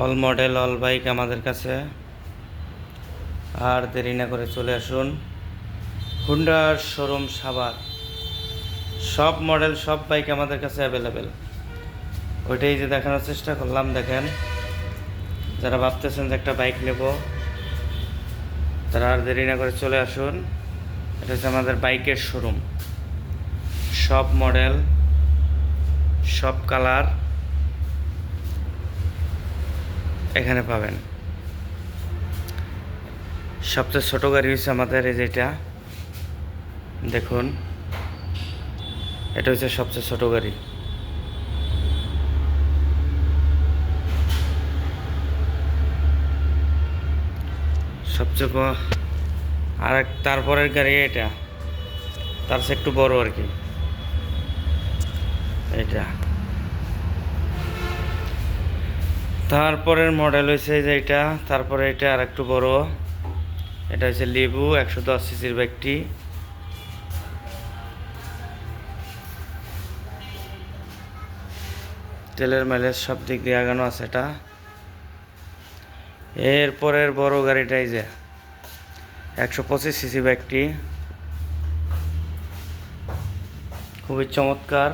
All model all bike আমাদের কাছে। আর দেরি না করে চলে আসুন। হুন্ডার শোরুম সাবার সব মডেল সব বাইক আমাদের কাছে অ্যাভেলেবেল ওইটাই যে দেখানোর চেষ্টা করলাম, দেখেন। যারা ভাবতেছেন যে একটা বাইক নেব, তারা আর দেরি না করে চলে আসুন। এটা হচ্ছে আমাদের বাইকের শোরুম সব মডেল সব কালার এখানে পাবেন। সবচেয়ে ছোটো গাড়ি হচ্ছে আমাদের এই যেটা দেখুন। এটা হচ্ছে সবচেয়ে ছোটো গাড়ি। সবচেয়ে আর তারপরের গাড়ি এটা। তার চেয়ে একটু বড় আর কি। এটা তারপরের মডেল হয়েছে যে এটা, তারপরে এটা আর একটু বড়। এটা হচ্ছে লেবু, একশো দশ সিসির ব্যাগটি। তেলের মাইলেজ সব দিক দিয়ে আগানো আছে এটা। এরপরের বড় গাড়িটাই যে, একশো পঁচিশ সিসি ব্যাগটি। খুবই চমৎকার।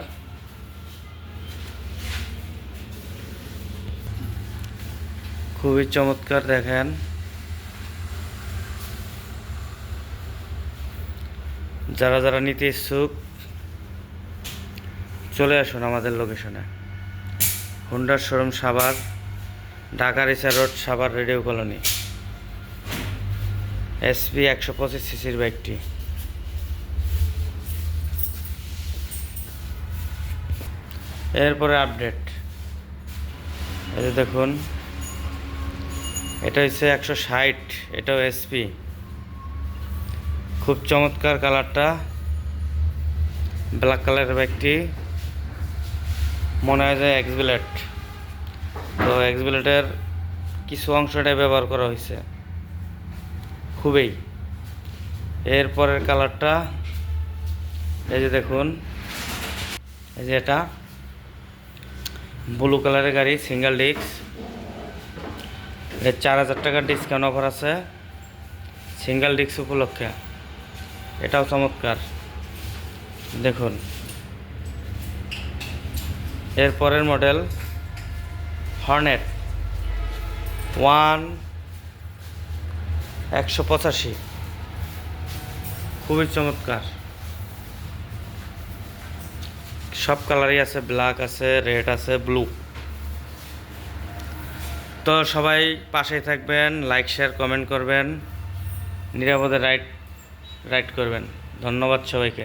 খুবই চমৎকার দেখেন। যারা যারা নিতে ইচ্ছুক, চলে আসুন আমাদের লোকেশনে। হুন্ডার showroom Savar, Dhaka Risa road, Savar radio colony. SP একশো পঁচিশ সিসির বাইকটি। এরপরে আপডেট। এই দেখুন এটা হচ্ছে একশো ষাট, এটাও এসপি খুব চমৎকার কালারটা। ব্ল্যাক কালারের ব্যাগটি। মনে হয় যে এক্স এক্সবিলেট তো এক্সবিলেটের কিছু অংশটাই ব্যবহার করা হয়েছে। খুবই। এরপরের কালারটা, এই যে দেখুন, এই যে এটা। ব্লু কালারের গাড়ি সিঙ্গেল ডিস্ক এর চার হাজার টাকার ডিসকাউন্ট অফার আছে। সিঙ্গেল ডিস্ক উপলক্ষে। এটাও চমৎকার। দেখুন। এর পরের মডেল হর্নেট ওয়ান একশো পঁচাশি। খুবই চমৎকার। সব কালারই আছে ব্ল্যাক আছে রেড আছে ব্লু তো সবাই পাশেই থাকবেন লাইক শেয়ার কমেন্ট করবেন নিরাপদে রাইড রাইড করবেন। ধন্যবাদ সবাইকে।